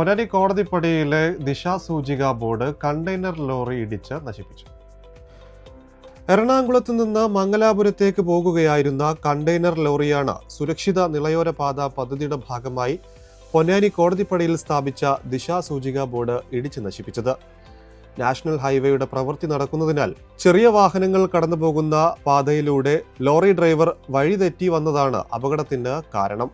പൊന്നാനി കോടതിപ്പടിയിലെ ദിശാസൂചിക board container lorry ഇടിച്ച് നശിപ്പിച്ചു. എറണാകുളത്ത് നിന്ന് മംഗലാപുരത്തേക്ക് പോകുകയായിരുന്ന കണ്ടെയ്നർ ലോറിയാണ് സുരക്ഷിത നിളയോര പാത പദ്ധതിയുടെ ഭാഗമായി പൊന്നാനി കോടതിപ്പടിയിൽ സ്ഥാപിച്ച ദിശാസൂചിക ബോർഡ് ഇടിച്ച് നശിപ്പിച്ചത്. നാഷണൽ ഹൈവേയുടെ പ്രവൃത്തി നടക്കുന്നതിനാൽ ചെറിയ വാഹനങ്ങൾ കടന്നുപോകുന്ന പാതയിലൂടെ ലോറി ഡ്രൈവർ വഴിതെറ്റി വന്നതാണ് അപകടത്തിന് കാരണം.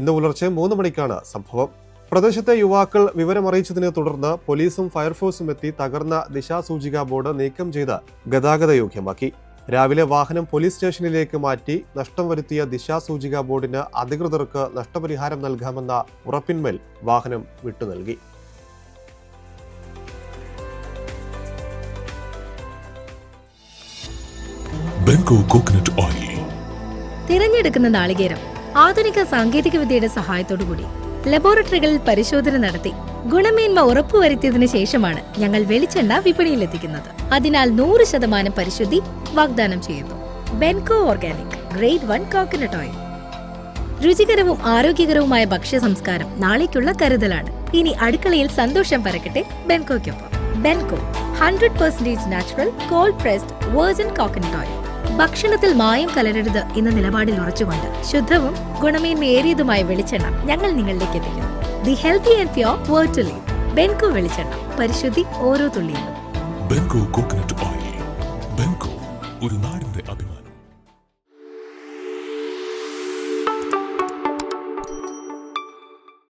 ഇന്ന് പുലർച്ചെ മൂന്ന് മണിക്കാണ് സംഭവം. പ്രദേശത്തെ യുവാക്കൾ വിവരമറിയിച്ചതിനെ തുടർന്ന് പോലീസും ഫയർഫോഴ്സും എത്തി തകർന്ന ദിശാസൂചിക ബോർഡ് നീക്കം ചെയ്ത് ഗതാഗത യോഗ്യമാക്കി. രാവിലെ വാഹനം പോലീസ് സ്റ്റേഷനിലേക്ക് മാറ്റി നഷ്ടം വരുത്തിയ ദിശാസൂചിക ബോർഡിന് അധികൃതർക്ക് നഷ്ടപരിഹാരം നൽകാമെന്ന ഉറപ്പിന്മേൽ വാഹനം വിട്ടു നൽകി. കോക്കനട്ട് ഓയിൽ തിരഞ്ഞെടുക്കുന്ന നാളികേരം ആധുനിക സാങ്കേതിക വിദ്യയുടെ സഹായത്തോടുകൂടി. ലബോറട്ടറികളിൽ പരിശോധന നടത്തി. ഗുണമേന്മ ഉറപ്പുവരുത്തിയതിനു ശേഷമാണ് ഞങ്ങൾ വെളിച്ചെണ്ണ വിപണിയിലെത്തിക്കുന്നത്. അതിനാൽ നൂറ് ശതമാനം പരിശുദ്ധി വാഗ്ദാനം ചെയ്യുന്നു. Benco organic grade one coconut oil. രുചികരവും ആരോഗ്യകരവുമായ ഭക്ഷ്യ സംസ്കാരം നാളേക്കുള്ള കരുതലാണ്. ഇനി അടുക്കളയിൽ സന്തോഷം പരക്കട്ടെ ബെൻകോയ്ക്കൊപ്പം. Benco hundred percentage natural cold pressed virgin coconut oil. ഭക്ഷണത്തിൽ മായം കലരരുത് എന്ന നിലപാടിൽ ഉറച്ചുകൊണ്ട് ശുദ്ധവും ഗുണമേന്മയേറിയതുമായ വെളിച്ചെണ്ണ ഞങ്ങൾ നിങ്ങളിലേക്ക് എത്തിക്കുന്നു. The healthy and pure word leave Benco വെളിച്ചെണ്ണ. പരിശുദ്ധി ഓരോ തുള്ളിയിലും. ബെൻകോ കോക്കനട്ട് ഓയിൽ ബെൻകോ ഒരു നാടിന്റെ അഭിമാനം.